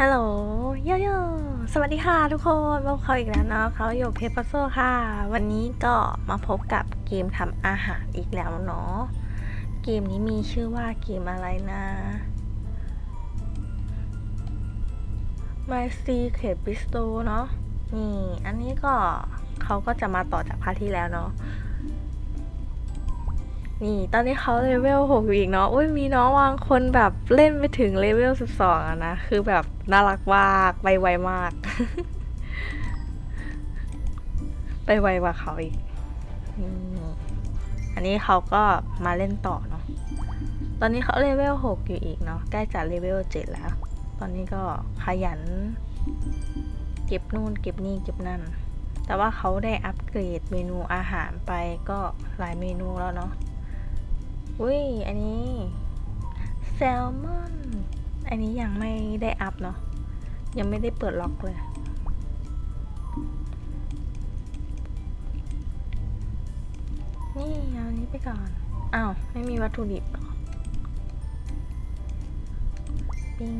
ฮัลโหลโยโย่สวัสดีค่ะทุกคนพบเขาอีกแล้วเนาะเขาอยู่เพปโซค่ะ วันนี้ก็มาพบกับเกมทำอาหารอีกแล้วเนาะ เกมนี้มีชื่อว่าเกมอะไรนะ My Secret Bistro เนาะ นี่ อันนี้ก็เขาก็จะมาต่อจากพาร์ทที่แล้วเนาะ นี่ตอนนี้เขาเลเวลหกอยู่อีกเนาะอุ้ยมีน้องบางคนแบบเล่นไปถึงเลเวลสิบสองอะนะ คือแบบน่ารักมากไปไวมาก ไปไวกว่าเขาอีก อันนี้เขาก็มาเล่นต่อเนาะ ตอนนี้เขาเลเวลหกอยู่อีกเนาะ ใกล้จะเลเวลเจ็ดแล้ว ตอนนี้ก็ขยัน เก็บนู่นเก็บนี่เก็บนั่น แต่ว่าเขาได้อัปเกรดเมนูอาหารไปก็หลายเมนูแล้วเนาะ อุ้ย อันนี้แซลมอน อันนี้ยังไม่ได้อัพเนาะ ยังไม่ได้เปิดล็อกเลย นี่เอาอันนี้ไปก่อน อ้าว ไม่มีวัตถุดิบหรอ ปิ้ง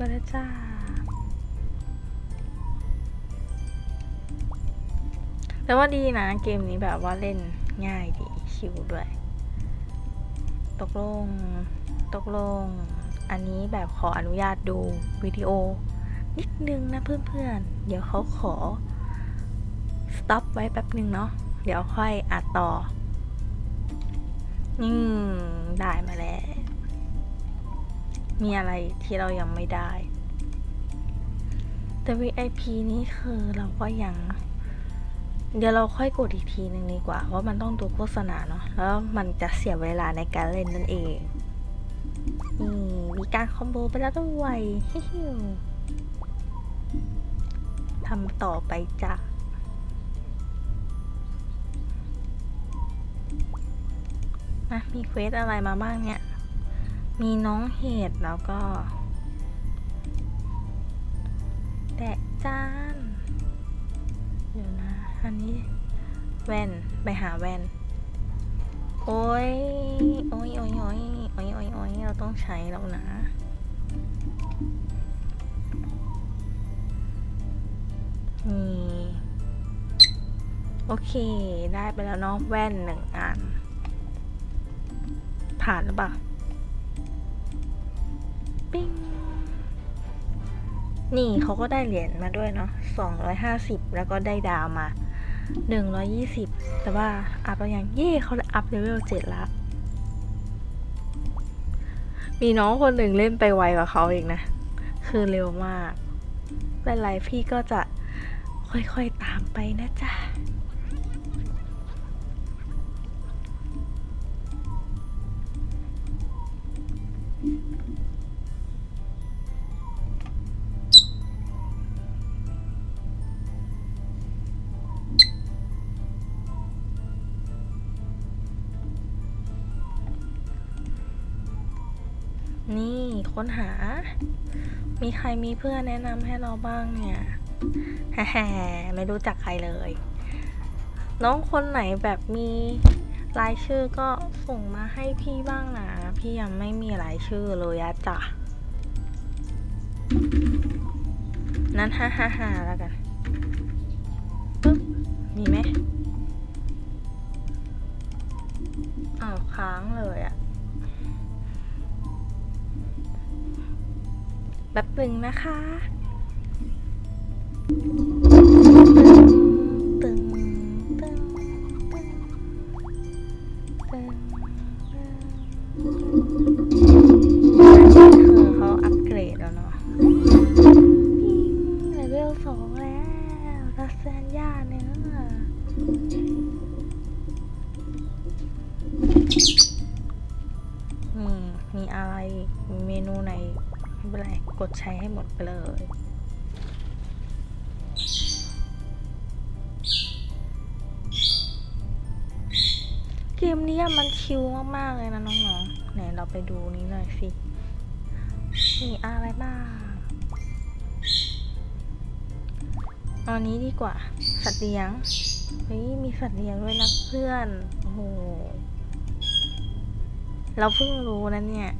ไปแล้วจ้า แต่ว่าดีนะเกมนี้แบบว่าเล่นง่ายดีชิวด้วย ตกลง ตกลง อันนี้แบบขออนุญาตดูวิดีโอ นิดนึงนะเพื่อนๆ เดี๋ยวเขาขอ stop ไว้แป๊บนึงเนาะ เดี๋ยวค่อยอัดต่อ อืม ได้มาแล้ว มีอะไรที่เรายังไม่ได้ แต่ VIP นี้คือเราก็ยัง เดี๋ยวเราค่อยกดอีกทีหนึ่งดีกว่าว่ามันต้องดูโฆษณาเนาะ แล้วมันจะเสียเวลาในการเล่นนั่นเองนี่มีการคอมโบไปแล้วด้วยฮิฮิวทำต่อไปจ้ะนะมีเควสอะไรมาบ้างเนี่ย มีน้องเห็ดแล้วก็แตะจานเดี๋ยวนะ อันนี้ แว่น ไปหาแว่น โอ้ย โอ้ยโอ้ยโอ้ยโอ้ยโอ้ยโอ้ยเราต้องใช้แล้วนะ นี่ โอเค ได้ไปแล้วเนาะแว่นหนึ่งอัน ผ่านหรือเปล่า ปิ้งนี่เขาก็ได้เหรียญมาด้วยเนาะสองร้อยห้าสิบแล้วก็ได้ดาวมาหนึ่งร้อยี่สิบแต่ว่าอัพแล้วยังเย่เขาอัพเลเวลเจ็ดละ มีน้องคนหนึ่งเล่นไปไวกว่าเขาอีกนะ คือเร็วมากเป็นไรพี่ก็จะค่อยๆตามไปนะจ๊ะ ค้นหา มีใครมีเพื่อนแนะนำให้เราบ้างเนี่ยแฮ่ไม่รู้จักใครเลย น้องคนไหนแบบมีรายชื่อก็ส่งมาให้พี่บ้างนะ พี่ยังไม่มีรายชื่อเลยอะจ้ะ นั้นฮ่าฮ่าฮ่าแล้วกันปึ๊บมีไหมอ้าวค้างเลยอะ แบบหนึ่งนะคะ ดใช้ให้หมดไปเลยเกมนี้เนี่ยมันชิลมาก ๆ เลยนะน้องๆไหนเราไปดูนี้หน่อยสิ มีอะไรบ้างอาอันนี้ดีกว่า สัตว์เลี้ยง เฮ้ย มีสัตว์เลี้ยงด้วยนะเพื่อน โอ้โห เราเพิ่งรู้นะเนี่ย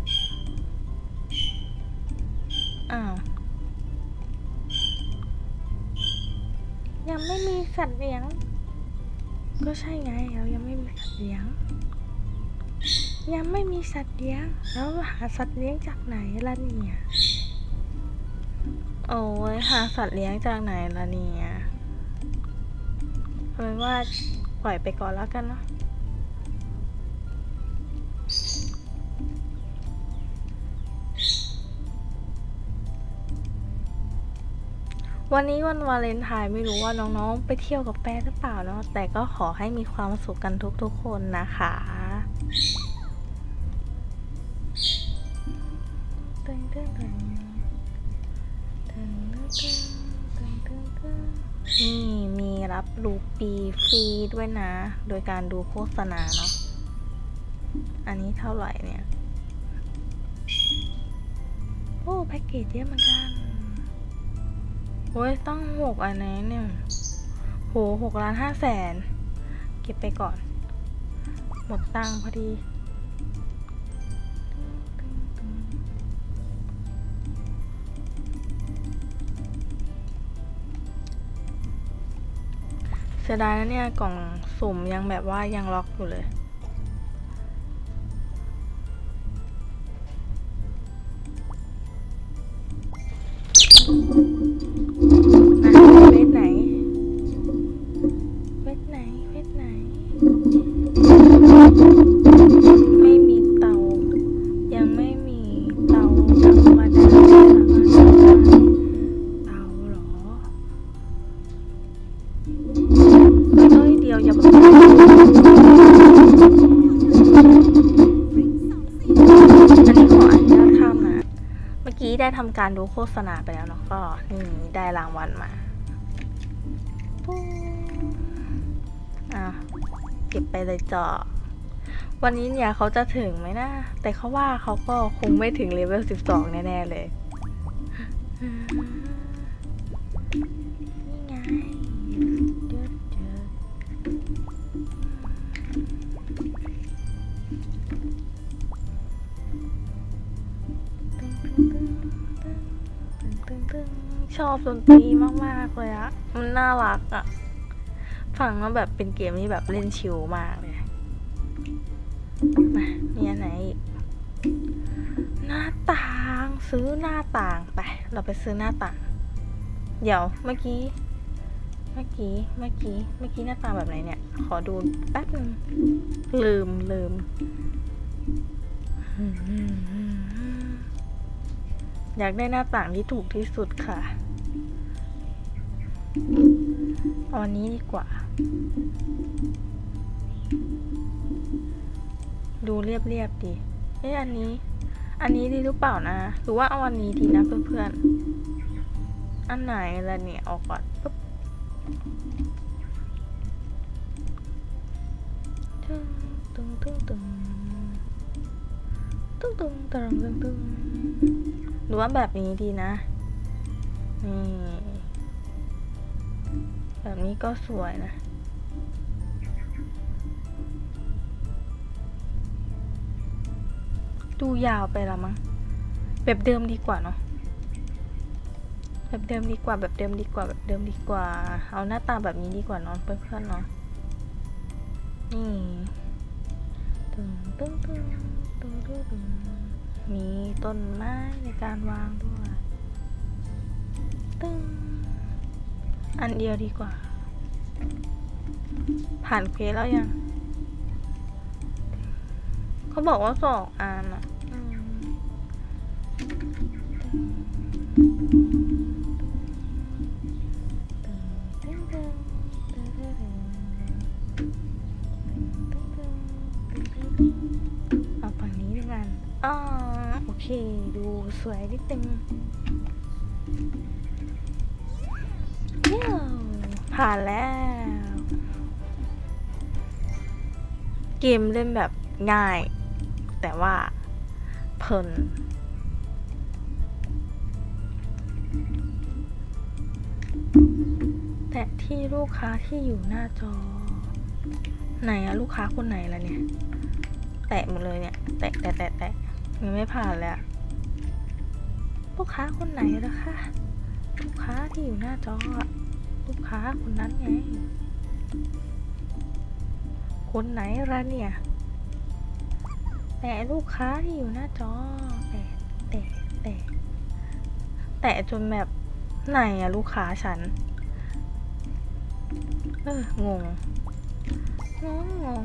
อ้าว ยังไม่มีสัตว์เลี้ยง ก็ใช่ไงเรายังไม่มีสัตว์เลี้ยง ยังไม่มีสัตว์เลี้ยง แล้วหาสัตว์เลี้ยงจากไหนล่ะเนี่ย โอ้ยหาสัตว์เลี้ยงจากไหนล่ะเนี่ยเอาเป็นว่าปล่อยไปก่อนแล้วกันเนาะ วันนี้วันวาเลนไทน์ไม่รู้ว่าน้องๆ ไปเที่ยวกับแฟนหรือเปล่าเนาะแต่ก็ขอให้มีความสุขกันทุกๆคนนะคะตึงตึงตึงตึงตึงตึงตึงตึงนี่มีรับรูปีฟรีด้วยนะ โดยการดูโฆษณาเนาะอันนี้เท่าไหร่เนี่ย โอ้แพ็กเกจเยอะเหมือนกัน โอ้ยต้องหกอันนี้เนี่ยโหหกล้านห้าแสนเก็บไปก่อน หมดตังค์พอดี เสียดายนะเนี่ย กล่องสุ่มยังแบบว่ายังล็อกอยู่เลย ทำการดูโฆษณาไปแล้วเนาะก็นี่ได้รางวัลมาปุ๊บอะเก็บไปเลยจอวันนี้เนี่ยเขาจะถึงไหมนะ แต่เขาว่าเขาก็คงไม่ถึงเลเวล 12 แน่ ๆ เลย ตึงตึงชอบดนตรีมากๆเลยอะมันน่ารักอะฟังแล้วแบบเป็นเกมที่แบบเล่นชิลมากเลยมามีอันไหนอีกหน้าต่างซื้อหน้าต่างไป เราไปซื้อหน้าต่าง เดี๋ยวเมื่อกี้ เมื่อกี้ เมื่อกี้ เมื่อกี้หน้าต่างแบบไหนเนี่ย ขอดูแป๊บนึงลืมลืม อยากได้หน้าต่างที่ถูกที่สุดค่ะอันนี้ดีกว่า ดูเรียบๆดีเอ๊ะอันนี้ อันนี้ดีหรือเปล่านะ หรือว่าเอาอันนี้ดีนะเพื่อนๆ อันไหนละเนี่ยออกก่อนปุ๊บตึงตึงตึง ตึงตึงตึงตึงตึงตึงหรือว่าแบบนี้ดีนะ นี่ แบบนี้ก็สวยนะ ดูยาวไปละมั้ง แบบเดิมดีกว่าเนาะ แบบเดิมดีกว่า แบบเดิมดีกว่า แบบเดิมดีกว่า เอาหน้าตาแบบนี้ดีกว่าเนอนเพื่อนๆเนาะ นี่ ตึงตึงตึงตึงตึงตึงมีต้นไม้ในการวางด้วย ตึงอันเดียวดีกว่า ผ่านเควสแล้วยัง เขาบอกว่าสองอันอะ อ๋อโอเค ดูสวยนิดนึงเยี่ยมผ่านแล้ว เกมเล่นแบบง่าย แต่ว่าเพลินแต่ที่ลูกค้าที่อยู่หน้าจอ ไหนอะลูกค้าคนไหนล่ะเนี่ย แตะหมดเลยเนี่ย แตะแตะแตะแตะ ยังไม่ผ่านเลยลูกค้าคนไหนล่ะคะลูกค้าที่อยู่หน้าจอลูกค้าคนนั้นไง คนไหนล่ะเนี่ยแต่ลูกค้าที่อยู่หน้าจอแต่แต่แต่แต่จนแบบไหนอะลูกค้าฉัน เอองงงงงง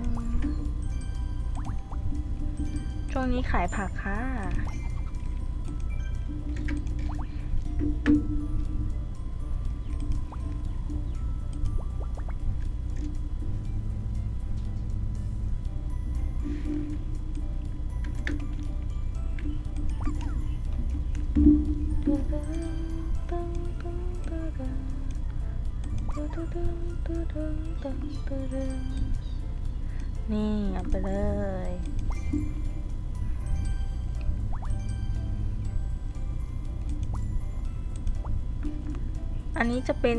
ช่วงนี้ขายผักค่ะ นี่เอาไปเลย อันนี้จะเป็น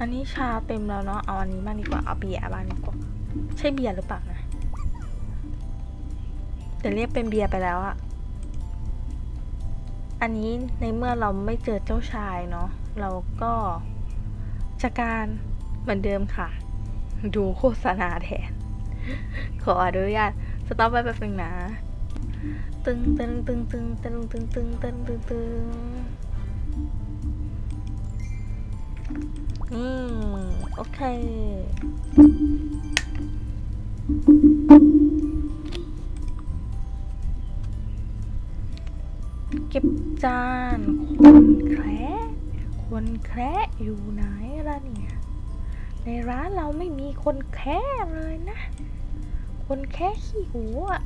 อันนี้ชาเต็มแล้วเนาะ เอาอันนี้บ้างดีกว่า เอาเบียร์บ้างดีกว่า ใช่เบียร์หรือเปล่านะ แต่เรียกเป็นเบียร์ไปแล้วอะอันนี้ในเมื่อเราไม่เจอเจ้าชายเนาะ เราก็จะการเหมือนเดิมค่ะ ดูโฆษณาแทน ขออนุญาตสต็อปไว้แป๊บนึงนะ ตึงตึงตึงตึงตึงตึงตึงตึงตึง ตึงนี่โอเค เก็บจาน คนแคระคนแคระอยู่ไหนล่ะเนี่ย ในร้านเราไม่มีคนแค่เลยนะ คนแค่ขี้หูอะ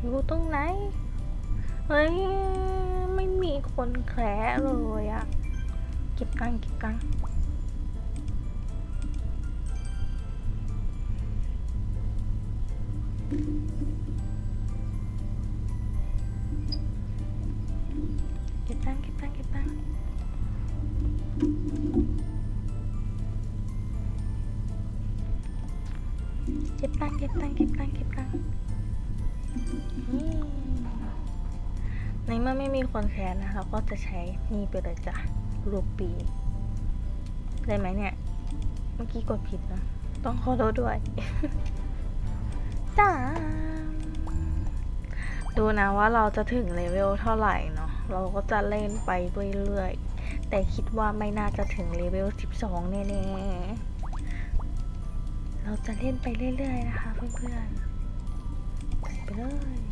อยู่ตรงไหน เฮ้ย ไม่มีคนแคร์เลยอะ เก็บตังค์เก็บตังค์เก็บตังค์เก็บตังค์เก็บตังค์เก็บตังค์เก็บตังค์เก็บตังค์เก็บตังค์ในเมื่อไม่มีคนแคร์นะเราก็จะใช้นี่ไปเลยจ้ะ รูปี ได้ไหมเนี่ย เมื่อกี้กดผิดนะ ต้องขอโทษด้วยจ้าดูนะว่าเราจะถึงเลเวลเท่าไหร่เนาะ เราก็จะเล่นไปเรื่อยๆ แต่คิดว่าไม่น่าจะถึงเลเวล 12 แน่ๆ เราจะเล่นไปเรื่อยๆ นะคะเพื่อนๆ ไปเลย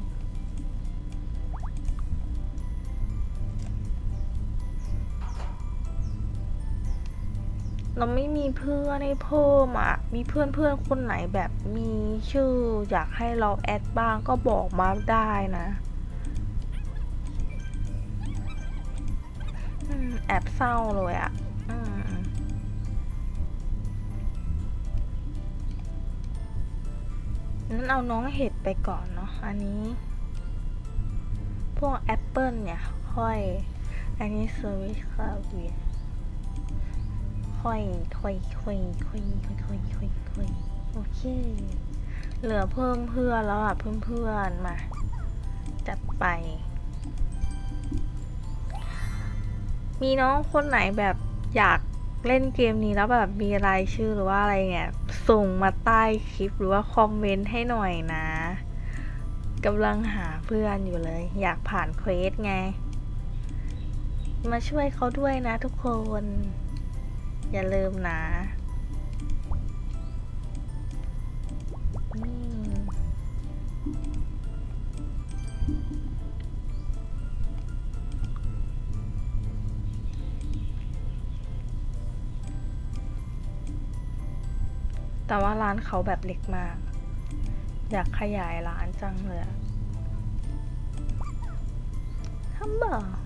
เราไม่มีเพื่อนให้เพิ่มอะ มีเพื่อนเพื่อนคนไหนแบบมีชื่อ อยากให้เราแอดบ้างก็บอกมาได้นะอแอบเศร้าเลยอะอนั้นเอาน้องเห็ดไปก่อนเนาะ อันนี้ พวกแอปเปิลเนี่ย ค่อย อันนี้เซอร์วิสคาเวีย ค่อยค่อยค่อยค่อยค่อยค่อยค่อยค่อยโอเค เหลือเพิ่มเพื่อนแล้วอะเพื่อนเพื่อนมา จัดไป มีน้องคนไหนแบบอยากเล่นเกมนี้แล้วแบบมีรายชื่อหรือว่าอะไรเนี่ยส่งมาใต้คลิปหรือว่าคอมเมนต์ให้หน่อยนะกำลังหาเพื่อนอยู่เลย อยากผ่านเควสไง มาช่วยเขาด้วยนะทุกคน อย่าลืมนะแต่ว่าร้านเขาแบบเล็กมาก อยากขยายร้านจังเลยอะฮัมเบอร์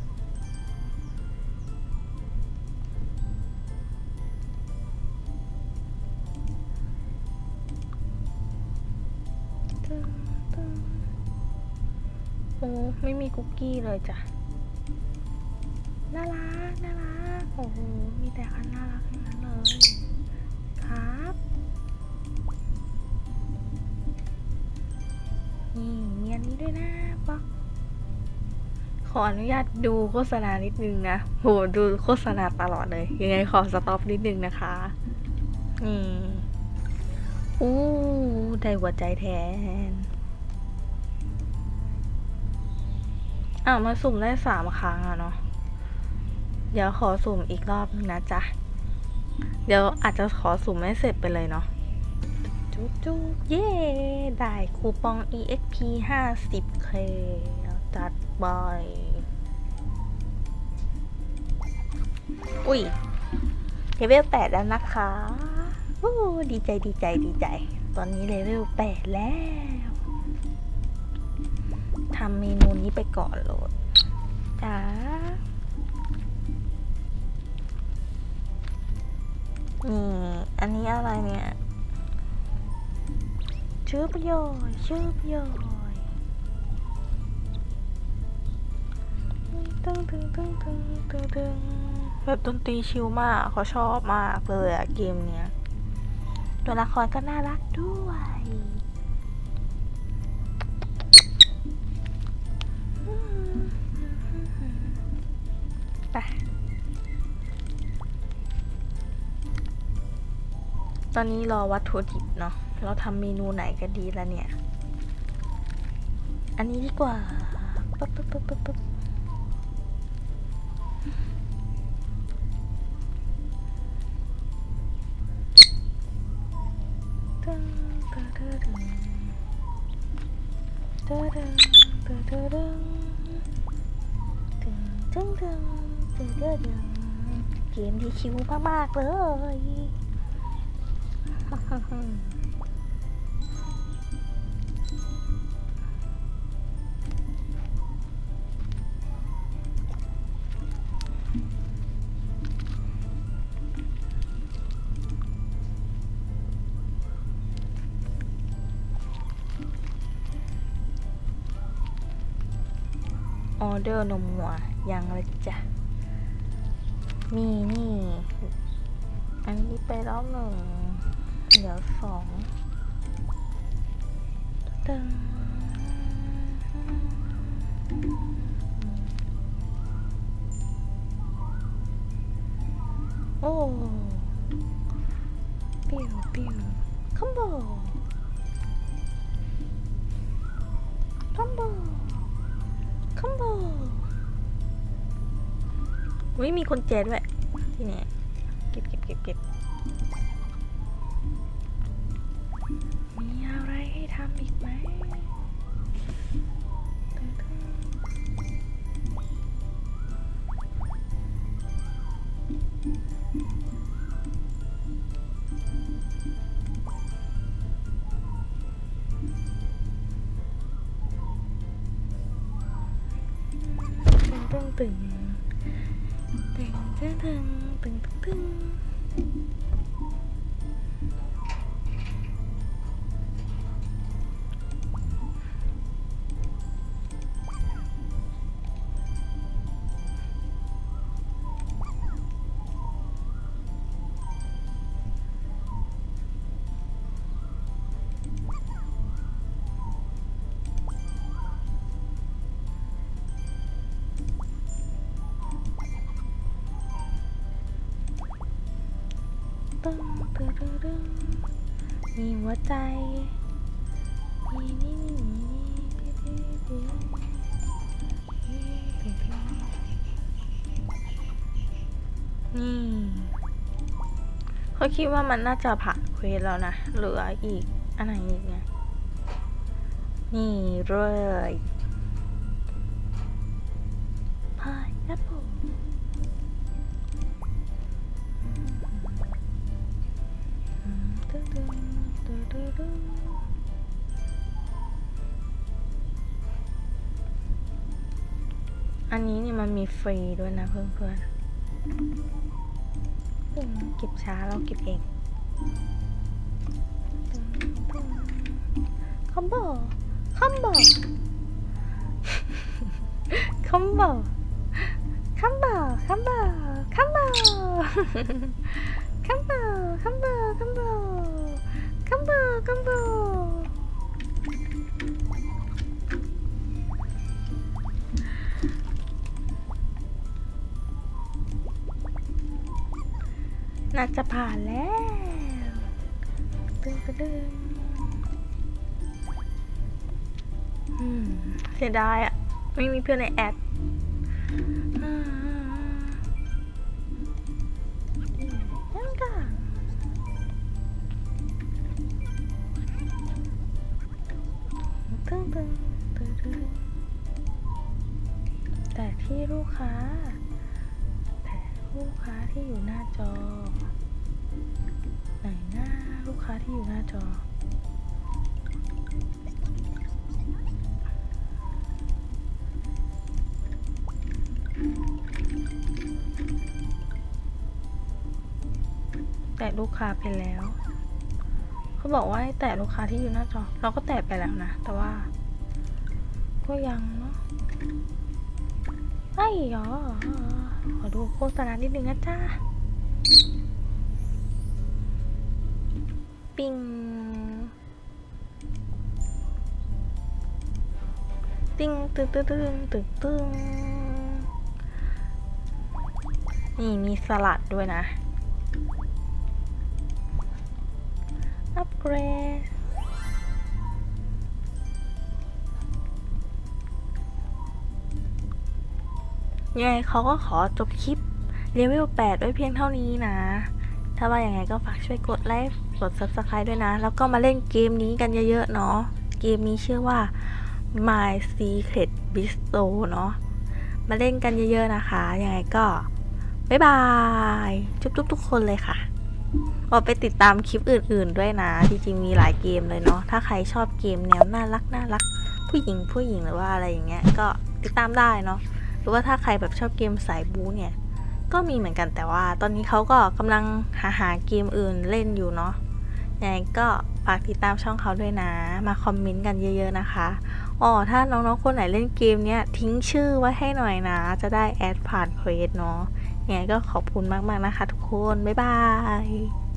โอ้ไม่มีคุกกี้เลยจ้ะ น่ารัก น่ารัก โอ้โห มีแต่อันน่ารักทั้งนั้นเลย ครับ นี่เมีอันนี้ด้วยนะป๊อกขออนุญาตดูโฆษณานิดนึงนะ โห ดูโฆษณาตลอดเลย ยังไงขอสต็อปนิดนึงนะคะ นี่ อู้ ได้หัวใจแทน อ้าวมาสุ่มได้สามครั้งอะเนาะ เดี๋ยวขอสุ่มอีกรอบนึงนะจ๊ะ เดี๋ยวอาจจะขอสุ่มไม่เสร็จไปเลยเนาะจุ๊บจุ๊บเย้ ได้คูปอง EXP 50k จัดบอยอุ้ยเลเวล8แล้วนะคะโอ้ดีใจดีใจดีใจ ตอนนี้เลเวล8แล้ว ทำเมนูนี้ไปก่อนโหลดจ้านี่อันนี้อะไรเนี่ยชื่อประโยชน์ชื่อประโยชน์ตึ้งตึ้งตึ้งตึ้งตึงตึ้งแบบดนตรีชิลมากเขาชอบมากเลยอะเกมเนี้ยตัวละครก็น่ารักด้วย ตอนนี้รอวัตถุดิบเนาะ เราทำเมนูไหนก็ดีแล้วเนี่ย อันนี้ดีกว่าปึ๊บปึ๊บปึ๊บปึ๊บตึ๊งเกมที่ชิวมาก ๆ เลย ออเดอร์นมหัวยังเลยจ้ะนี่นี่ อันนี้ไปรอบหนึ่ง เดี๋ยวสองตึงโอ้ปิวปิวคัมโบคัมโบคัมโบอุ้ยมีคนแจด้วยที่เนี่ย ตึงตึงตึงตึงตึงตึง มีหัวใจนี่นี่นี่นี่นี่นี่เขาคิดว่ามันน่าจะผ่านเควสแล้วนะ เหลืออีกอันไหนอีกเนี่ยนี่เลย ฟรีด้วยนะเพื่อนๆเก็บช้าเราเก็บเองคอมโบคอมโบคัมโบคัมโบคัมโบคัมโบคัมโบคัมโบคัมโบคัมโบคัมโบ น่าจะผ่านแล้วตึงตึ้งตึ้งเสียดายอะ ไม่มีเพื่อนในแอดนั่นก็ตึงตึงตึงแต่ที่ลูกค้า ลูกค้าที่อยู่หน้าจอ ไหนหน้าลูกค้าที่อยู่หน้าจอ แตะลูกค้าไปแล้ว เขาบอกว่าให้แตะลูกค้าที่อยู่หน้าจอ เราก็แตะไปแล้วนะ แต่ว่า ก็ยังเนาะไอ้หรอ โฆษณานิดนึงนะจ้าปิงติ้งตึ้งตึ้งตึ้งตึ้งตึ้งนี่มีสลัดด้วยนะ อัปเกรด ยังไงเขาก็ขอจบคลิปเลเวล8ไว้เพียงเท่านี้นะ ถ้าว่าอยังไงก็ฝากช่วยกดไลค์กด Subscribe ด้วยนะ แล้วก็มาเล่นเกมนี้กันเยอะๆเนาะ เกมนี้ชื่อว่า My Secret Bistro เนาะ มาเล่นกันเยอะๆนะคะ ยังไงก็ บ๊ายบาย จุ๊บๆทุกคนเลยค่ะออกไปติดตามคลิปอื่นๆด้วยนะ จริงๆมีหลายเกมเลยเนาะ ถ้าใครชอบเกมแนวน่ารักน่ารัก ผู้หญิงผู้หญิงหรือว่าอะไรอย่างเงี้ย ก็ติดตามได้เนาะ หรือว่าถ้าใครแบบชอบเกมสายบู๊เนี่ย ก็มีเหมือนกันแต่ว่า ตอนนี้เขาก็กำลังหาหาเกมอื่นเล่นอยู่เนาะยังไงก็ฝากติดตามช่องเขาด้วยนะ มาคอมเมนต์กันเยอะๆนะคะอ๋อถ้าน้องๆคนไหนเล่นเกมเนี้ยทิ้งชื่อไว้ให้หน่อยนะ จะได้แอดผ่านเควสเนาะยังไงก็ขอบคุณมากๆนะคะทุกคน บ๊ายบาย